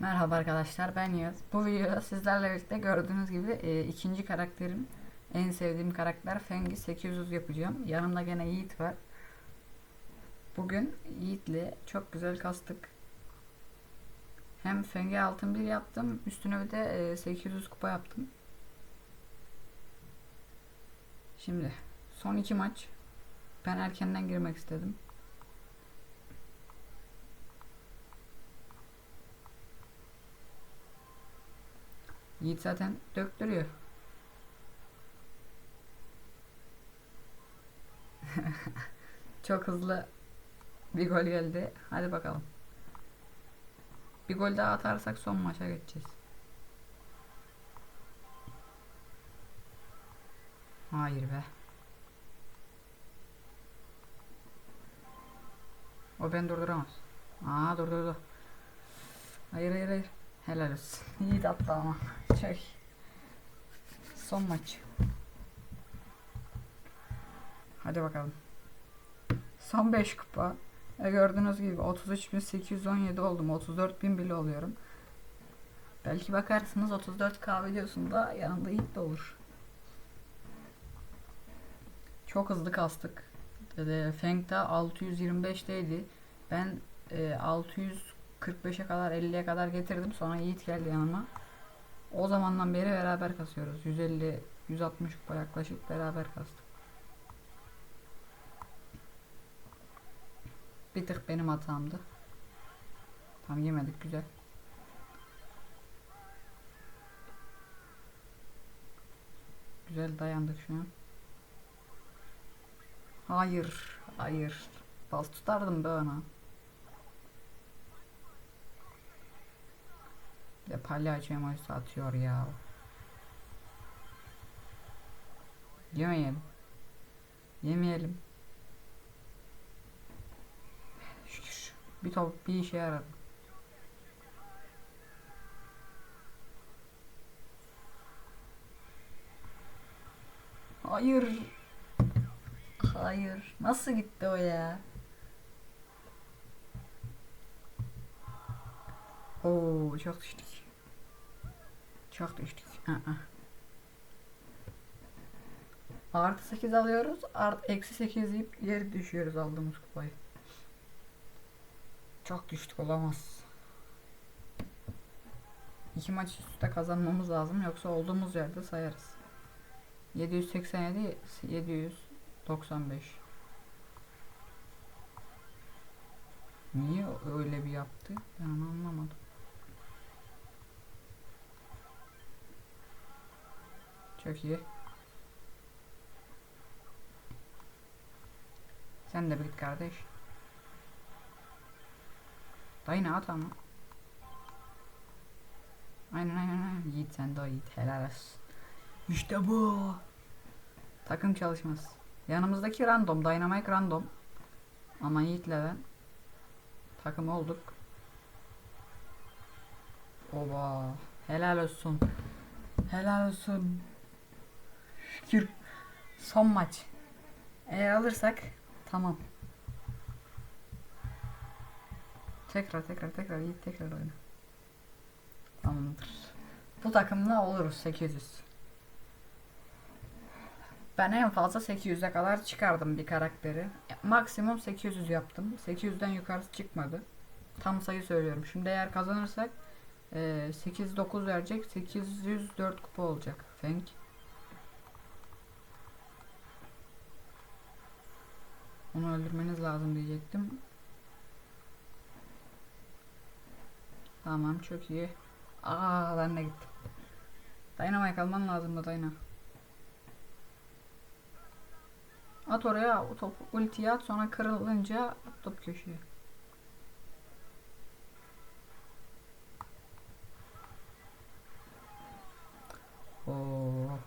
Merhaba arkadaşlar ben Yağız. Bu videoda sizlerle birlikte gördüğünüz gibi e, ikinci karakterim en sevdiğim karakter Fengi 800 yapacağım. Yanımda gene Yiğit var. Bugün Yiğit'le çok güzel kastık. Hem Fengi altın bir yaptım üstüne bir de e, 800 kupa yaptım. Şimdi son iki maç ben erkenden girmek istedim. Yiğit zaten döktürüyor. Çok hızlı bir gol geldi. Hadi bakalım. Bir gol daha atarsak son maça geçeceğiz. Hayır be. O beni durduramaz. Aa durdurdu. Hayır hayır hayır. Helal olsun. İyi de attı ama. Çok. Son maç. Hadi bakalım. Son 5 kupa. E gördüğünüz gibi 33.817 oldum. 34.000 bile oluyorum. Belki bakarsınız 34k videosunda yanında ilk de olur. Çok hızlı kastık. Dede Feng'de 625'teydi. Ben e, 600 45'e kadar 50'ye kadar getirdim. Sonra Yiğit geldi yanıma. O zamandan beri beraber kasıyoruz. 150 160 kupa yaklaşık beraber kastık. Bir tık benim hatamdı. Tam yemedik güzel. Güzel dayandık şu an. Hayır, hayır. Bal tutardım be ona. Bir de palyaço emojisi atıyor ya. Yemeyelim. Yemeyelim. Şükür. Bir top bir işe yaradı. Hayır. Hayır. Nasıl gitti o ya? Oo çok düştük. Çok düştük. Aa. Artı 8 alıyoruz. Art eksi 8 deyip geri düşüyoruz aldığımız kupayı. Çok düştük olamaz. İki maç üst üste kazanmamız lazım yoksa olduğumuz yerde sayarız. 787 795 Niye öyle bir yaptı? Ben anlamadım. Çok iyi. Sen de bir git kardeş. Dayı ne at ama. Aynen aynen aynen. Yiğit sen de o Yiğit. Helal olsun. İşte bu. Takım çalışması. Yanımızdaki random. Dynamite random. Ama Yiğit'le ben takım olduk. Oba. Helal olsun. Helal olsun. Şükür. Son maç. Eğer alırsak tamam. Tekrar tekrar tekrar Yiğit tekrar oyna. Tamamdır. Bu takımla oluruz 800. Ben en fazla 800'e kadar çıkardım bir karakteri. Maksimum 800 yaptım. 800'den yukarısı çıkmadı. Tam sayı söylüyorum. Şimdi eğer kazanırsak e, 8-9 verecek. 804 kupa olacak. Fenk. Onu öldürmeniz lazım diyecektim. Tamam çok iyi. Aa ben de gittim. Dynamite alman lazım da Dyna. At oraya top ultiyi at sonra kırılınca top köşeye. Oo.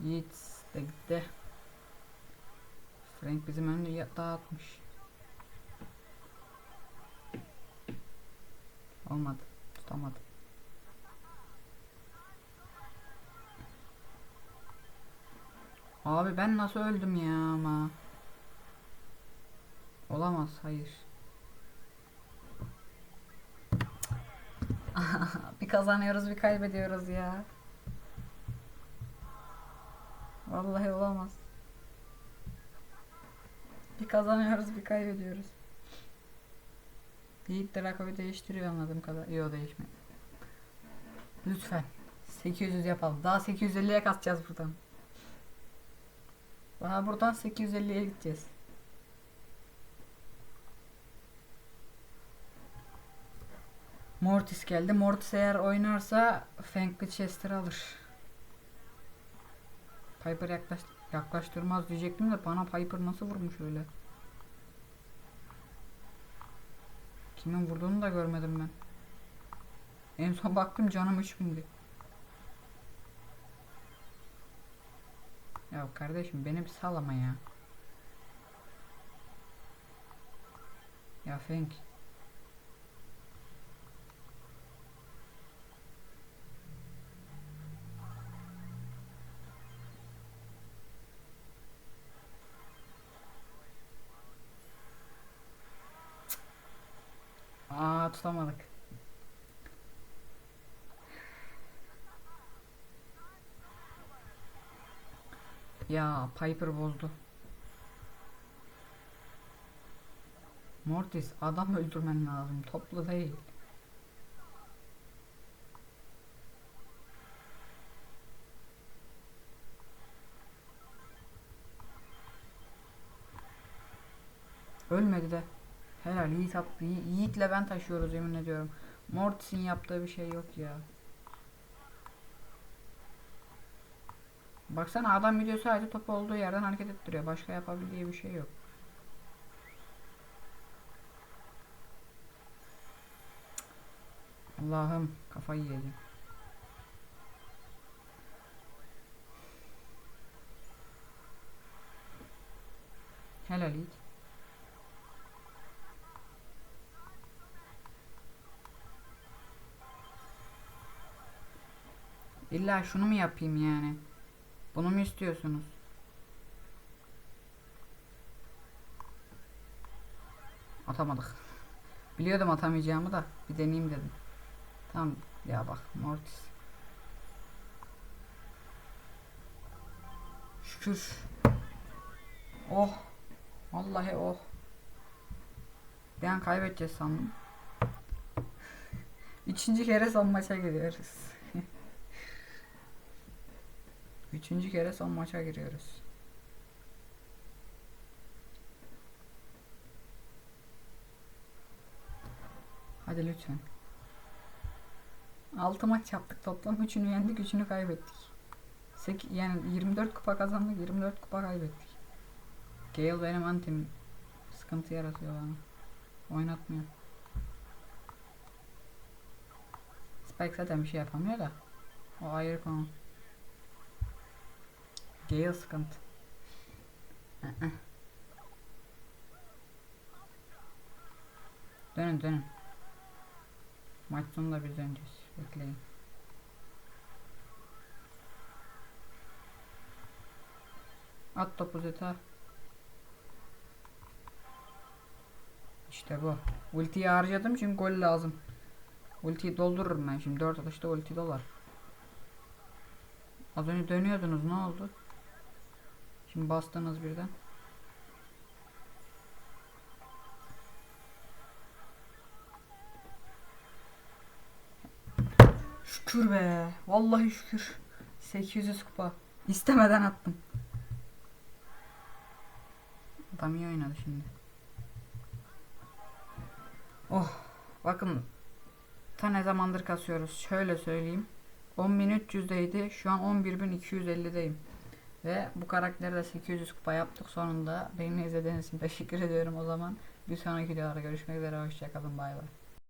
Yiğit de gitti. Frank bizim önünü dağıtmış. Olmadı. Tutamadım. Abi ben nasıl öldüm ya ama. Olamaz hayır. bir kazanıyoruz bir kaybediyoruz ya. Vallahi olamaz. Bir kazanıyoruz bir kaybediyoruz. Yiğit Draco'yu değiştiriyor anladığım kadar. Yok değişmiyor. Lütfen. 800 yapalım. Daha 850'ye kasacağız buradan. Daha buradan 850'ye gideceğiz. Mortis geldi. Mortis eğer oynarsa Fang Chester alır. Piper yaklaş yaklaştırmaz diyecektim de bana Piper nasıl vurmuş öyle. Kimin vurduğunu da görmedim ben. En son baktım canım 3000'di. Ya kardeşim beni bir sal ya. Ya Feng. Aa tutamadık. Ya Piper bozdu. Mortis adam öldürmen lazım. Toplu değil. Ölmedi de. Helal Yiğit Yiğit'le ben taşıyoruz yemin ediyorum. Mortis'in yaptığı bir şey yok ya. Baksana adam gidiyor sadece top olduğu yerden hareket ettiriyor. Başka yapabildiği bir şey yok. Allah'ım kafayı yedim. Helal Yiğit. İlla şunu mu yapayım yani? Bunu mu istiyorsunuz? Atamadık. Biliyordum atamayacağımı da bir deneyeyim dedim. Tamam ya bak Mortis. Şükür. Oh. Vallahi oh. An kaybedeceğiz sandım. Üçüncü kere son maça giriyoruz. Üçüncü kere son maça giriyoruz. Hadi lütfen. 6 maç yaptık toplam. Üçünü yendik, üçünü kaybettik. Sek yani 24 kupa kazandık, 24 kupa kaybettik. Gale benim antim sıkıntı yaratıyor bana. Oynatmıyor. Spike zaten bir şey yapamıyor da. O ayrı konu. Gale sıkıntı. Dönün dönün. Maç sonunda biz döneceğiz. Bekleyin. At topu Zeta. İşte bu. Ultiyi harcadım çünkü gol lazım. Ultiyi doldururum ben şimdi. 4 atışta ulti dolar. Az önce dönüyordunuz ne oldu? Şimdi bastınız birden. Şükür be. Vallahi şükür. 800 kupa. İstemeden attım. Adam iyi oynadı şimdi. Oh. Bakın. Ta ne zamandır kasıyoruz. Şöyle söyleyeyim. 10.300'deydi. Şu an 11.250'deyim. Ve bu karakteri de 800 kupa yaptık sonunda. Beni izlediğiniz için teşekkür ediyorum o zaman. Bir sonraki videolarda görüşmek üzere. Hoşçakalın. Bay bay.